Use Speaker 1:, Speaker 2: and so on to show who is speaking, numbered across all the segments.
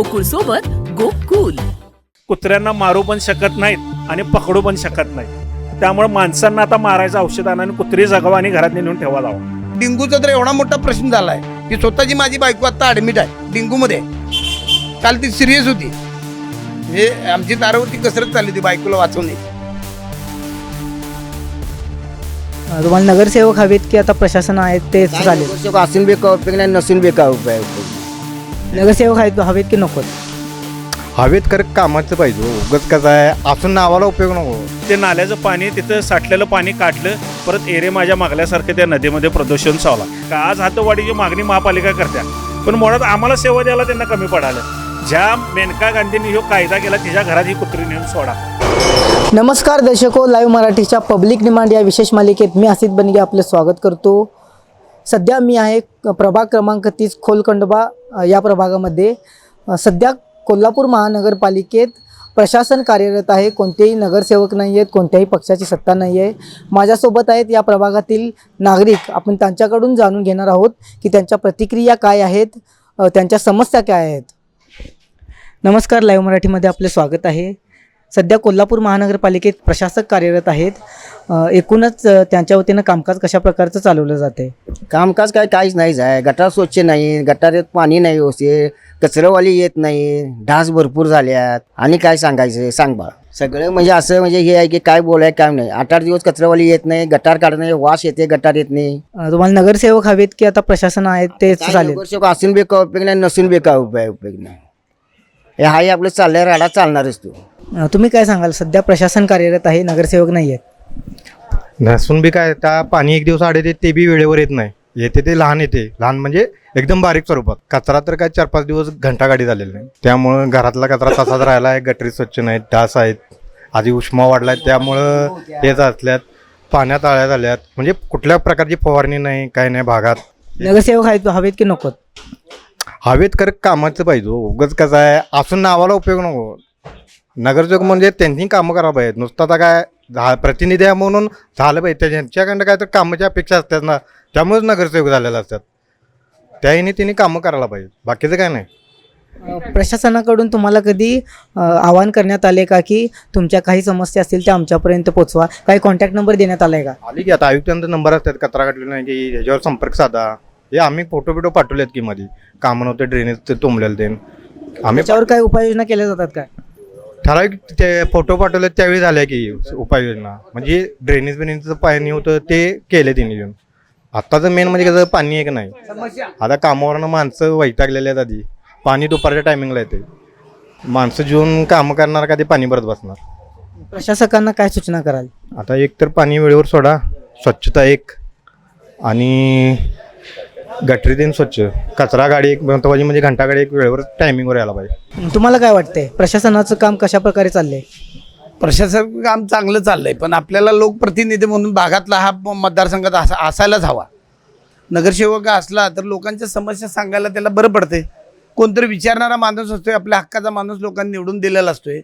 Speaker 1: गोकुळ सोबत गोकुल.
Speaker 2: कुत्र्यांना मारू पण शकत नाहीत आणि पकडू पण शकत नाही त्यामुळे माणसांना आता मारायचं औषध आणा आणि कुत्री जगवा आणि घरात नेऊन ठेवा लावा.
Speaker 3: डेंग्यूचा तर एवढा मोठा प्रश्न झालाय की स्वतःची माझी बायको आता ऍडमिट आहे डेंग्यूमध्ये काल ती सिरियस होती. म्हणजे आमची दारावरती कसरत चालली होती बायकोला वाचवणे.
Speaker 4: तुम्हाला नगरसेवक हवेत की आता प्रशासन आहेत ते चालेल.
Speaker 5: नगरसेवक असून बी काय उपयोग नाही नसून बी काय उपयोग उपयोग.
Speaker 4: नगरसेवक आहेत हवेत की नको?
Speaker 6: हवेत कर कामाचं पाहिजे हो. उगाच कसं आहे असून नावाला उपयोग नको.
Speaker 2: ते नाल्याचं पाणी तिथं साठलेलं पाणी काढलं परत एरे माझ्या मागल्यासारखं त्या नदीमध्ये प्रदूषण चावला. का आज हातवाडीची मागणी महापालिका करत्या. पण मुळात आम्हाला सेवा द्यायला त्यांना कमी पडालं. ज्या मेनका गांधींनी ह्यो कायदा केला तिच्या घरात ही कुत्री नेऊन सोडा.
Speaker 4: नमस्कार दर्शको लाईव्ह मराठीच्या पब्लिक डिमांड या विशेष मालिकेत मी आसित बनगे आपलं स्वागत करतो. सध्या मी आहे प्रभाग क्रमांक तीस खोलखंडोबा या प्रभागामध्ये. सध्या कोल्हापूर महानगरपालिकेत प्रशासन कार्यरत आहे. कोणतेही नगरसेवक नाही आहेत कोणत्याही पक्षाची सत्ता नाही आहे. माझ्यासोबत आहेत या प्रभागातील नागरिक. आपण त्यांच्याकडून जाणून घेणार आहोत की त्यांच्या प्रतिक्रिया काय आहेत त्यांच्या समस्या काय आहेत. नमस्कार लाईव्ह मराठीमध्ये आपले स्वागत आहे. सध्या कोल्हापूर महानगरपालिकेत प्रशासक कार्यरत आहेत. एकूणच त्यांच्या वतीनं कामकाज कशा प्रकारचं चालवलं जाते
Speaker 5: कामकाज काय काहीच नाहीच आहे गटार स्वच्छ नाही गटारात पाणी नाही व्यवस्थित कचरवाली येत नाही ढास भरपूर झाल्यात. आणि काय सांगायचं सांग बा सगळं म्हणजे असं म्हणजे हे आहे की काय बोलाय काय नाही. आठ आठ दिवस कचरवाली येत नाही गटार काढत नाही वास येते गटार येत नाही.
Speaker 4: तुम्हाला नगरसेवक हवेत की आता प्रशासन आहेत ते चालेल?
Speaker 5: नगरसेवक असून बी काय उपयोग नाही नसून बी काय उपयोग उपयोग नाही. हे हाही आपलं चाललंय राडा चालणारच तू.
Speaker 4: तुम्ही काय सांगाल? सध्या प्रशासन कार्यरत आहे नगरसेवक नाही आहेत.
Speaker 6: नसून बी काय त्या पाणी एक दिवस आड येते ते बी वेळेवर येत नाही. येते ते लहान येते. लहान म्हणजे एकदम बारीक स्वरूपात. कचरा तर काय चार पाच दिवस घंटा गाडी झालेला नाही. त्यामुळं घरातला कचरा तसाच राहिला आहे गटरी स्वच्छ नाहीत डास आहेत. आधी उष्मा वाढलाय त्यामुळं हेच असल्यात पाण्यात आळ्या झाल्यात. म्हणजे कुठल्या प्रकारची फवारणी नाही काय नाही भागात.
Speaker 4: नगरसेवक आहेत हवेत की नको
Speaker 6: हवेत कर कामाचं पाहिजे हो. उगाच कसं आहे असून नावाला उपयोग नको. नगरसेवक म्हणजे त्यांनी कामं करायला पाहिजेत. नुसतं आता काय झा प्रतिनिधी आहे म्हणून झालं पाहिजे. त्या- त्यांच्याकडनं काय तर कामाची अपेक्षा असतात ना त्यामुळेच नगरसेवक झालेले असतात. त्याहीने त्यांनी कामं करायला पाहिजे बाकीचं काय नाही.
Speaker 4: प्रशासनाकडून तुम्हाला कधी अ, आवाहन करण्यात आले का की तुमच्या काही समस्या असतील त्या आमच्यापर्यंत पोचवा? काही कॉन्टॅक्ट नंबर देण्यात आलाय का?
Speaker 6: आली की आता आयुक्तांचा नंबर असतात. कचरा काढलेला नाही की ह्याच्यावर संपर्क साधा. हे आम्ही फोटो बिटो पाठवलेत की मध्ये कामं नव्हते ड्रेनेज ते तुंबलेलं ते. आम्ही
Speaker 4: त्याच्यावर काय उपाययोजना केल्या जातात काय?
Speaker 6: ठराविक ते फोटो पाठवले त्यावेळी झाल्या की उपाययोजना. म्हणजे ड्रेनेज बिनेजचं पाणी होतं ते केले त्यांनी येऊन. आत्ताचं मेन म्हणजे कसं पाणी एक नाही. आता कामावरनं माणसं वैतागलेले आहेत आधी. पाणी दुपारच्या टायमिंगला येते. माणसं जेवून कामं करणार का ते पाणी भरत बसणार.
Speaker 4: प्रशासकांना काय सूचना कराल?
Speaker 6: आता एक तर पाणी वेळेवर सोडा. स्वच्छता एक. आणि गटरी देईन स्वच्छ. कचरा गाडी एक महत्वाची म्हणजे घंटा गाडी एक वेळेवर टायमिंगवर यायला पाहिजे.
Speaker 4: तुम्हाला काय वाटतंय? प्रशासनाचं काम कशा प्रकारे चाललंय?
Speaker 3: प्रशासन काम चांगलं चाललंय पण आपल्याला लोकप्रतिनिधी म्हणून भागातला हा प- मतदारसंघात असा असायलाच हवा. नगरसेवक असला तर लोकांच्या समस्या सांगायला त्याला बरं पडते कोणतरी विचारणारा माणूस असतोय आपल्या हक्काचा माणूस लोकांनी निवडून दिलेला असतोय.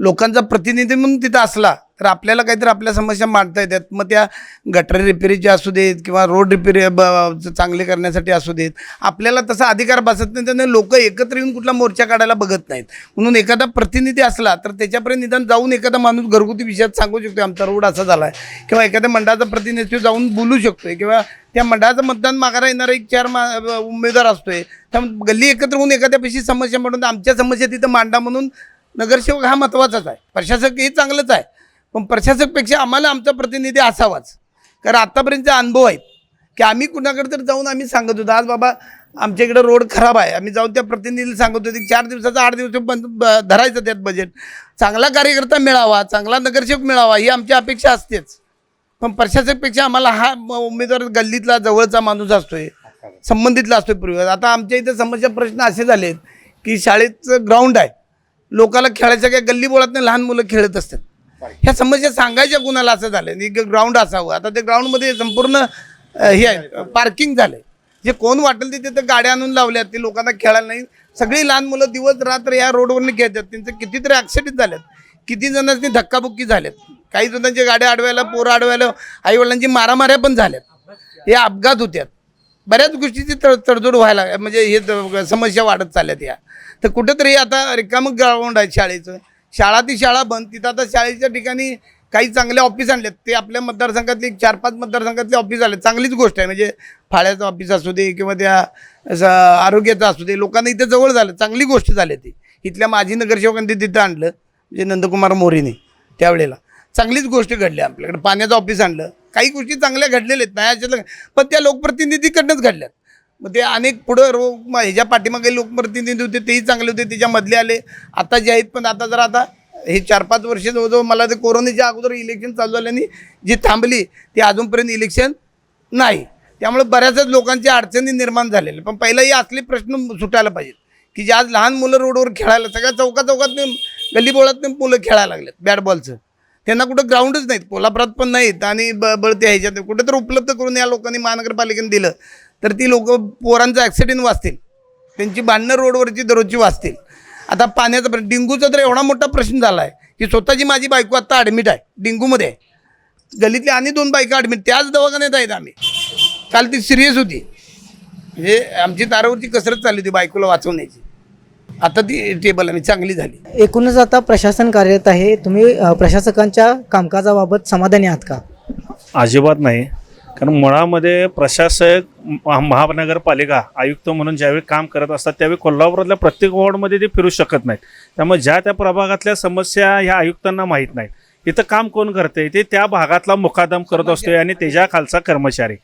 Speaker 3: लोकांचा प्रतिनिधी म्हणून तिथं असला तर आपल्याला काहीतरी आपल्या समस्या मांडता येतात. मग त्या गटर रिपेरीच्या असू देत किंवा रोड रिपेरी ब- चांगले करण्यासाठी असू देत आपल्याला तसा अधिकार बसत नाही. त्याने लोक एकत्र येऊन कुठला मोर्चा काढायला बघत नाहीत. म्हणून एखादा प्रतिनिधी असला तर त्याच्यापर्यंत निदान जाऊन एखादा माणूस घरगुती विषयात सांगू शकतो आमचा रोड असा झाला आहे किंवा एखाद्या मंडळाचा प्रतिनिधी जाऊन बोलू शकतोय. किंवा त्या मंडळाचं मतदान मागायला येणारा एक चार मा उमेदवार असतोय. त्यामुळे गल्ली एकत्र होऊन एखाद्यापेक्षा समस्या म्हणून आमच्या समस्या तिथं मांडा म्हणून नगरसेवक हा महत्त्वाचाच आहे. प्रशासक हे चांगलंच आहे. पण प्रशासकपेक्षा आम्हाला आमचा प्रतिनिधी असावाच. कारण आत्तापर्यंतचा अनुभव आहेत की आम्ही कुणाकडे तर जाऊन आम्ही सांगत होतो आज बाबा आमच्या इकडं रोड खराब आहे. आम्ही जाऊन त्या प्रतिनिधीला सांगत होतो की चार दिवसाचा आठ दिवस बंद धरायचं त्यात बजेट चांगला कार्यकर्ता मिळावा चांगला नगरसेवक मिळावा ही आमची अपेक्षा असतेच. पण प्रशासकपेक्षा आम्हाला हा म- उमेदवार गल्लीतला जवळचा माणूस असतोय संबंधितला असतोय पूर्वी. आता आमच्या इथं समस्या प्रश्न असे झालेत की शाळेचं ग्राउंड आहे. लोकाला खेळायच्या काय गल्ली बोळात नाही लहान मुलं खेळत असतात. ह्या समस्या सांगायच्या कुणाला असं झालं ग्राउंड असावं. आता ते ग्राउंडमध्ये संपूर्ण हे आहे. पार्किंग झालंय. जे कोण वाटेल ते तिथं गाड्या आणून लावल्यात ते लोकांना खेळायला नाही. सगळी लहान मुलं दिवस रात्र या रोडवरनं खेळतात त्यांचं कितीतरी ॲक्सिडेंट झाल्यात किती जणांनी धक्काबुक्की झाल्यात काही जणांच्या गाड्या अडवायला पोरं अडवायला आईवडिलांची मारामाऱ्या पण झाल्यात. हे अपघात होत्यात. बऱ्याच गोष्टीची तड तडजोड व्हायला म्हणजे हे समस्या वाढत चालल्यात या. तर कुठंतरी आता रिकामं ग्राउंड आहे शाळेचं. शाळा ती शाळा बंद. तिथं आता शाळेच्या ठिकाणी काही चांगले ऑफिस आणलेत. ते आपल्या मतदारसंघातले एक चार पाच मतदारसंघातले ऑफिस आले चांगलीच गोष्ट आहे. म्हणजे फाळ्याचं ऑफिस असू दे किंवा त्या आरोग्याचं असू दे लोकांना इथे जवळ झालं. चांगली गोष्ट झाली ती. इथल्या माजी नगरसेवकांनी तिथं आणलं. म्हणजे नंदकुमार मोरेने त्यावेळेला. चांगलीच गोष्ट घडली आपल्याकडे. पाण्याचं ऑफिस आणलं. काही गोष्टी चांगल्या घडलेल्या आहेत. नाही पण त्या लोकप्रतिनिधीकडनंच घडल्यात. मग ते अनेक पुढं रोग म- ह्याच्या पाठीमागे लोकप्रतिनिधी होते तेही चांगले होते त्याच्यामधले आले. आता जे आहेत पण आता जर आता हे चार पाच वर्ष जवळजवळ मला ते कोरोनाच्या अगोदर इलेक्शन चालू झाल्याने जी थांबली ती अजूनपर्यंत इलेक्शन नाही. त्यामुळे बऱ्याचच लोकांच्या अडचणी निर्माण झालेल्या. पण पहिलाही असले प्रश्न सुटायला पाहिजेत. की जे आज लहान मुलं रोडवर खेळायला सगळ्या चौका चौकात गल्लीबोळात मुलं खेळायला लागलेत बॅट बॉलचं त्यांना कुठं ग्राउंडच नाहीत कोल्हापुरात पण नाहीत आणि ब बळते ह्याच्यात. कुठं तर उपलब्ध करून या लोकांनी महानगरपालिकेने दिलं. तर ती लोक पोरांचं ॲक्सिडेंट वाचतील. त्यांची भांडणं रोडवरची दररोजची वाचतील. आता पाण्याचा प्रश्न डेंग्यूचा तर एवढा मोठा प्रश्न झाला आहे की स्वतःची माझी बायको आत्ता ॲडमिट आहे डेंग्यूमध्ये आहे. गलीतली आणि दोन बायका ॲडमिट त्याच दवाखान्यात आहेत आम्ही. काल ती सिरियस होती. म्हणजे आमची तारावरची कसरत चालली होती बायकोला वाचवण्याची. आता ती टेबल आम्ही चांगली झाली.
Speaker 4: एकूणच आता प्रशासन कार्यरत आहे. तुम्ही प्रशासकांच्या कामकाजाबाबत समाधानी आहात का?
Speaker 2: अजिबात नाही. कारण मुळामध्ये प्रशासक महा- महानगरपालिका आयुक्त म्हणून ज्यावेळी काम करत असतात त्यावेळी कोल्हापुरातल्या प्रत्येक वॉर्डमध्ये ते फिरू शकत नाहीत. त्यामुळे ज्या त्या प्रभागातल्या समस्या ह्या आयुक्तांना माहीत नाहीत. इथं काम कोण करते ते त्या भागातला मुकादम करत असतोय आणि त्याच्या खालचा कर्मचारी.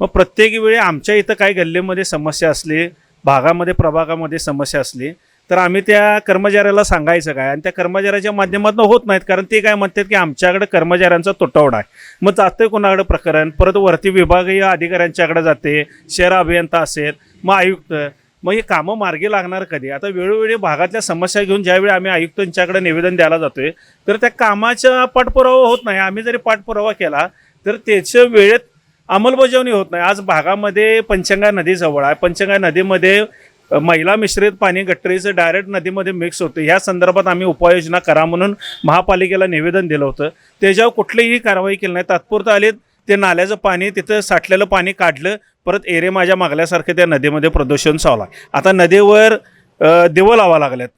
Speaker 2: मग प्रत्येक वेळी आमच्या इथं काही गल्लीमध्ये समस्या असली भागामध्ये प्रभागामध्ये समस्या असली तर आम्ही त्या कर्मचाऱ्याला सांगायचं काय? आणि त्या कर्मचाऱ्याच्या माध्यमातून होत नाहीत. कारण ते काय म्हणतात की आमच्याकडे कर्मचाऱ्यांचा तुटवडा आहे. मग जाते कोणाकडे प्रकरण? परत वरती विभागीय अधिकाऱ्यांच्याकडे जाते. शहर अभियंता असेल मग आयुक्त. मग हे कामं मार्गी लागणार कधी? आता वेळोवेळी भागातल्या समस्या घेऊन ज्यावेळी आम्ही आयुक्तांच्याकडे निवेदन द्यायला जातोय तर त्या कामाचा पाठपुरावा होत नाही. आम्ही जरी पाठपुरावा केला तर त्याच्या वेळेत अंमलबजावणी होत नाही. आज भागामध्ये पंचंगा नदी जवळ आहे. पंचंगा नदीमध्ये महिला मिश्रित पाणी गटरीचं डायरेक्ट नदीमध्ये मिक्स होतं. ह्या संदर्भात आम्ही उपाययोजना करा म्हणून महापालिकेला निवेदन दिलं होतं. त्याच्यावर कुठलीही कारवाई केली नाही. तात्पुरतं आले ते नाल्याचं पाणी तिथं साठलेलं पाणी काढलं परत एरे माझ्या मागल्यासारखं त्या नदीमध्ये प्रदूषण चावला आता नदीवर दिवं लावा लागल्यात.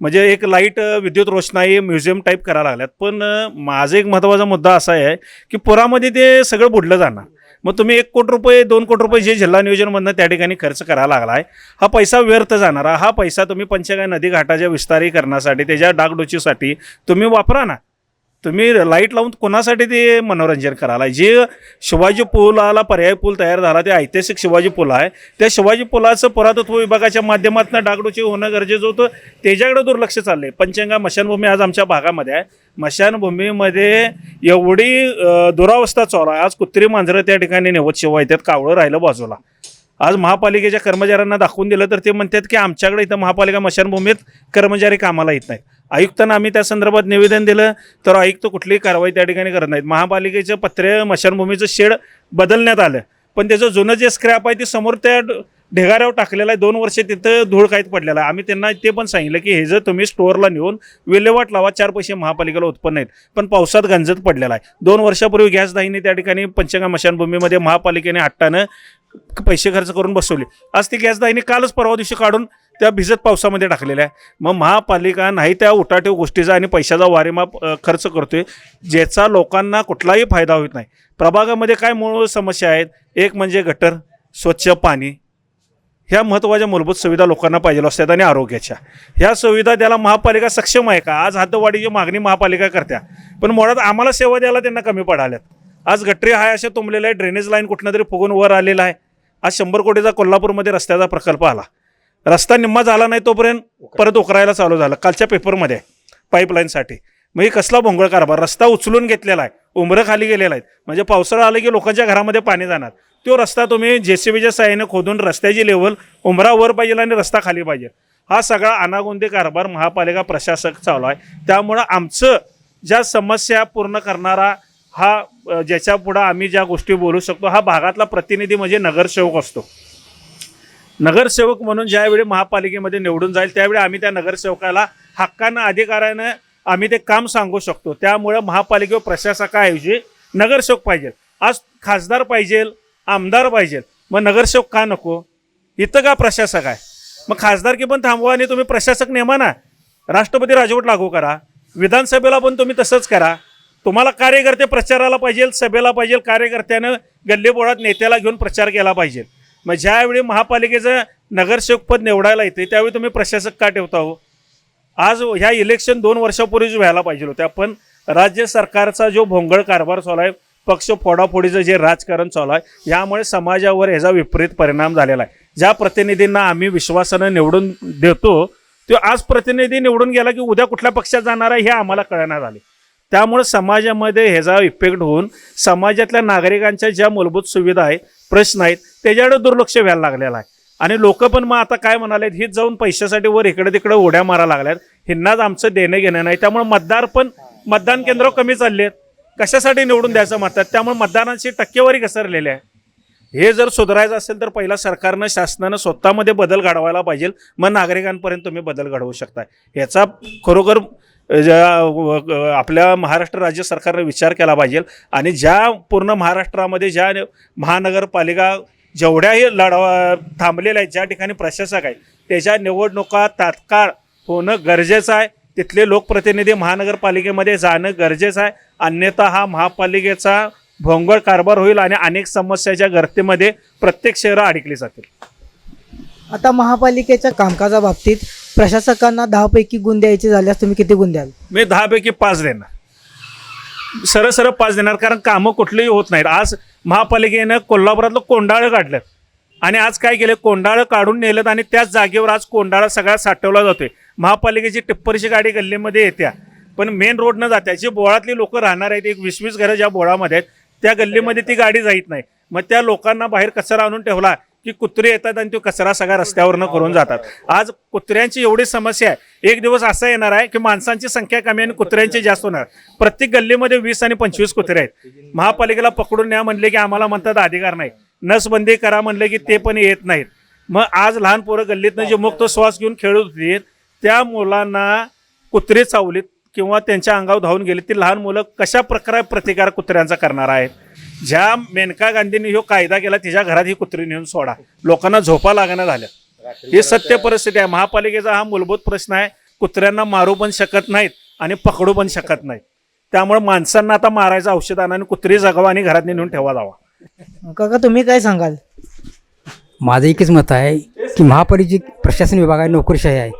Speaker 2: म्हणजे एक लाइट विद्युत रोषणाई म्युझियम टाईप करायला लागल्यात. पण माझा एक महत्त्वाचा मुद्दा असा आहे की पुरामध्ये ते सगळं बुडलं जाणार. मग तुम्ही एक कोटी रुपये दोन कोटी रुपये जे जिल्हा नियोजनमधनं त्या ठिकाणी खर्च करायला लागला आहे हा पैसा व्यर्थ जाणारा हा पैसा तुम्ही पंचगाय नदी घाटाच्या विस्तारीकरणासाठी त्याच्या डागडुचीसाठी तुम्ही वापरा ना. तुम्ही लाइट लावून कोणासाठी ते मनोरंजन करायला जे शिवाजी पुलाला पर्याय पूल तयार झाला ते ऐतिहासिक शिवाजी पूल आहे. त्या शिवाजी पुलाचं पुरातत्व विभागाच्या माध्यमातून डागडुची होणं गरजेचं होतं. त्याच्याकडे दुर्लक्ष चाललंय. पंचंगा मशानभूमी आज आमच्या भागामध्ये आहे. मशानभूमीमध्ये एवढी दुरावस्था चालू आहे. आज कुत्री मांजरं त्या ठिकाणी नेवत शिवाय येतात कावळं राहिलं बाजूला. आज महापालिकेच्या कर्मचाऱ्यांना दाखवून दिलं तर ते म्हणतात की आमच्याकडे इथं महापालिका मशानभूमीत कर्मचारी कामाला येत नाहीत. आयुक्तांना आम्ही त्या संदर्भात निवेदन दिलं तर आयुक्त कुठलीही कारवाई त्या ठिकाणी करत नाहीत. महापालिकेचं पत्रे मशानभूमीचं शेड बदलण्यात आलं. पण त्याचं जुनं जे स्क्रॅप आहे ते समोर त्या ढेगाऱ्यावर टाकलेलं आहे. दोन वर्ष तिथं धूळ काहीत पडलेलं आहे. आम्ही त्यांना ते पण सांगितलं की हे जर तुम्ही स्टोअरला नेऊन विल्हेवाट लावा चार पैसे महापालिकेला उत्पन्न आहेत. पण पावसात गंजत पडलेला आहे. दोन वर्षापूर्वी गॅस दाहिनी त्या ठिकाणी पंचंगा मशानभूमीमध्ये महापालिकेने हट्टानं पैसे खर्च करून बसवले. आज ती गॅस दाहिनी कालच परवा दिवशी काढून त्या भिजत पावसामध्ये टाकलेल्या आहे. मग महापालिका नाही त्या उठाठेव गोष्टीचा आणि पैशाचा वारेमाप खर्च करतोय ज्याचा लोकांना कुठलाही फायदा होत नाही. प्रभागामध्ये काय मूळ समस्या आहेत? एक म्हणजे गटर स्वच्छ पाणी. ह्या महत्त्वाच्या मूलभूत सुविधा लोकांना पाहिजे असतात आणि आरोग्याच्या. ह्या सुविधा द्यायला महापालिका सक्षम आहे का? आज हद्दवाढीची मागणी महापालिका करत्या. पण मुळात आम्हाला सेवा द्यायला त्यांना कमी पडाल्यात. आज गटरी हाय अशा तुंबलेले आहे ड्रेनेज लाईन कुठनं तरी फुगून वर आलेला आहे. आज शंभर कोटीचा कोल्हापूरमध्ये रस्त्याचा प्रकल्प आला. रस्ता निम्मा झाला नाही तोपर्यंत परत उकरायला चालू झालं कालच्या पेपरमध्ये पाईपलाईनसाठी. मग हे कसला भोंगळ कारभार? रस्ता उचलून घेतलेला आहे उंबरं खाली गेलेला आहे म्हणजे पावसाळा आलं की लोकांच्या घरामध्ये पाणी जाणार. तो रस्ता तुम्ही जे सी बीच्या साह्याने खोदून रस्त्याची लेवल उंबरा वर पाहिजे आणि रस्ता खाली पाहिजे. हा सगळा अनागोंदी कारभार महापालिका प्रशासक चालू आहे. त्यामुळं आमचं ज्या समस्या पूर्ण करणारा हा अ, ज्याच्या पुढं आम्ही ज्या गोष्टी बोलू शकतो हा भागातला प्रतिनिधी म्हणजे नगरसेवक असतो. नगरसेवक म्हणून ज्यावेळी महापालिकेमध्ये निवडून जाईल त्यावेळी आम्ही त्या नगरसेवकाला हक्कानं अधिकारानं आम्ही ते काम सांगू शकतो. त्यामुळं महापालिकेवर प्रशासकाऐवजी नगरसेवक पाहिजे. आज खासदार पाहिजे आमदार पाहिजे. मग नगरसेवक का नको? इथं का प्रशासक आहे? मग खासदारकी पण थांबवा आणि तुम्ही प्रशासक नेमा ना. राष्ट्रपती राजवट लागू करा. विधानसभेला पण तुम्ही तसंच करा. तुम्हाला कार्यकर्ते प्रचाराला पाहिजे सभेला पाहिजे कार्यकर्त्यानं गल्लीबोळात नेत्याला घेऊन प्रचार केला पाहिजे. मग ज्यावेळी महापालिकेचं नगरसेवकपद निवडायला येते त्यावेळी तुम्ही प्रशासक का ठेवता हो? आज ह्या इलेक्शन दोन वर्षापूर्वीच व्हायला पाहिजे होत्या पण राज्य सरकारचा जो भोंगळ कारभार चालू आहे पक्ष फोडाफोडीचं जे राजकारण चालू आहे यामुळे समाजावर ह्याचा विपरीत परिणाम झालेला आहे. ज्या प्रतिनिधींना आम्ही विश्वासानं निवडून देतो तो आज प्रतिनिधी निवडून गेला की उद्या कुठल्या पक्षात जाणार आहे हे आम्हाला कळणार आले त्यामुळे समाजामध्ये ह्याचा इफेक्ट होऊन समाजातल्या नागरिकांच्या ज्या मूलभूत सुविधा आहेत प्रश्न आहेत त्याच्याकडे दुर्लक्ष व्हायला लागलेला आहे. आणि लोक पण मग आता काय म्हणालेत हीच जाऊन पैशासाठी वर इकडे तिकडे उड्या मारा लागल्यात. ह्यांनाच आमचं देणं घेणं नाही. त्यामुळे मतदार पण मतदान केंद्र कमी चालले आहेत कशासाठी निवडून द्यायचं म्हणतात? त्यामुळे मतदानाची टक्केवारी घसरलेली आहे. हे जर सुधारायचं असेल तर पहिला सरकारनं शासनानं स्वतःमध्ये बदल घडवायला पाहिजे. मग नागरिकांपर्यंत तुम्ही बदल घडवू शकता याचा खरोखर ज्या आपल्या महाराष्ट्र राज्य सरकारनं विचार केला पाहिजे आणि ज्या पूर्ण महाराष्ट्रामध्ये ज्या महानगरपालिका जेवढ्याही लढवा थांबलेल्या आहेत ज्या ठिकाणी प्रशासक आहेत त्याच्या निवडणुका तात्काळ होणं गरजेचं आहे. तिथले लोकप्रतिनिधी महानगरपालिकेमध्ये जाणं गरजेचं आहे. अन्यथा हा महापालिकेचा भोंगळ कारभार होईल आणि अनेक समस्याच्या गर्तेमध्ये प्रत्येक शहरं अडकली जातील.
Speaker 4: आता महापालिकेच्या कामकाजाबाबतीत प्रशासकांना दहापैकी गुण द्यायचे झाल्यास तुम्ही किती गुण द्याल?
Speaker 2: मी दहापैकी पाच देणार. सरळ सरळ पाच देणार कारण कामं कुठलीही होत नाहीत. आज महापालिकेनं कोल्हापुरातलं कोंडाळं काढलं आणि आज काय केलं कोंडाळं काढून नेलं आणि त्याच जागेवर आज कोंडाळा सगळा साठवला जातोय. महापालिकेची टिप्परची गाडी गल्लीमध्ये येत्या. पण मेन रोडनं जात्या जी बोळातली लोक राहणार आहेत एक वीस वीस घरं ज्या बोळामध्ये आहेत त्या गल्लीमध्ये ती गाडी जात नाही. मग त्या लोकांना बाहेर कचरा आणून ठेवला की कुत्रे येतात आणि तो कचरा सगळा रस्त्यावरनं करून जातात. आज कुत्र्यांची एवढी समस्या आहे. एक दिवस असा येणार आहे की माणसांची संख्या कमी आणि कुत्र्यांची जास्त होणार प्रत्येक गल्लीमध्ये वीस आणि पंचवीस कुत्रे आहेत. महापालिकेला पकडून न्या म्हणले की आम्हाला म्हणतात अधिकार नाही. नसबंदी करा म्हणले की ते पण येत नाहीत. मग आज लहान पोरं गल्लीतनं जे मुक्त श्वास घेऊन खेळत होती त्या मुलांना कुत्रे चावलीत किंवा त्यांच्या अंगावर धावून गेले. ती लहान मुलं कशा प्रकारे प्रतिकार कुत्र्यांचा करणार आहेत? ज्या मेनका गांधींनी ह्यो कायदा केला तिच्या घरात ही कुत्री नेऊन सोडा. लोकांना झोपा लागणं झाल्या ही सत्य परिस्थिती आहे. महापालिकेचा हा मूलभूत प्रश्न आहे. कुत्र्यांना मारू पण शकत नाहीत आणि पकडू पण शकत नाहीत. त्यामुळे माणसांना आता मारायचं औषध आणा आणि कुत्री जगावा आणि घरात नेऊन ठेवा जावा.
Speaker 4: काका तुम्ही काय सांगाल?
Speaker 7: माझं एकच मत आहे की महापालिकेची प्रशासन विभाग आहे नोकरशाही आहे.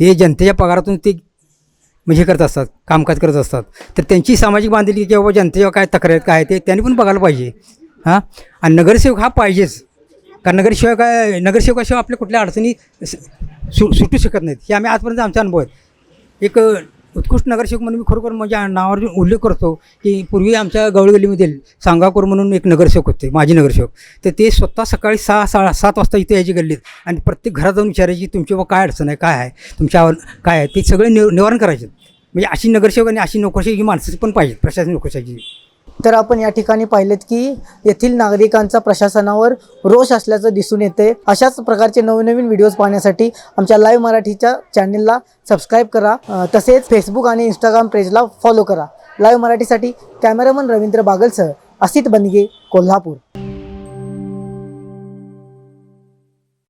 Speaker 7: हे जनतेच्या पगारातून ते म्हणजे हे करत असतात कामकाज करत असतात. तर त्यांची सामाजिक बांधिलकी किंवा जनतेच्या काय तक्रार आहेत काय आहे ते त्यांनी पण बघायला पाहिजे. हां? आणि नगरसेवक हा पाहिजेच. कारण नगरसेवक काय नगरसेवकाशिवाय आपल्या कुठल्या अडचणी सु सुटू शकत नाहीत. हे आम्ही आजपर्यंत आमचा अनुभव आहे. एक उत्कृष्ट नगरसेवक म्हणून मी खरोखर माझ्या नावावर उल्लेख करतो की पूर्वी आमच्या गवळगल्लीमध्ये सांगाकोर म्हणून एक नगरसेवक होते माजी नगरसेवक. तर ते स्वतः सकाळी सहा सहा सात वाजता इथे यायची गल्लीत आणि प्रत्येक घरात जाऊन विचारायची तुमची बाबा काय अडचण आहे? काय आहे? तुमच्यावर काय आहे? ते सगळे निव निवारण करायचे. म्हणजे अशी नगरसेवक आणि अशी नोकरशाही ही माणसं पण पाहिजेत प्रशासन नोकरशाही
Speaker 4: तर आपण या ठिकाणी पाहिलेत की येथील नागरिकांचा प्रशासनावर रोष असल्याचं दिसून येते अशाच प्रकारचे नवनवीन व्हिडिओज पाहण्यासाठी आमच्या लाईव्ह मराठीच्या चॅनेलला सबस्क्राईब करा. तसेच फेसबुक आणि इंस्टाग्राम पेजला फॉलो करा. लाईव्ह मराठीसाठी कॅमेरामन रवींद्र बागलसह असित बनगे कोल्हापूर.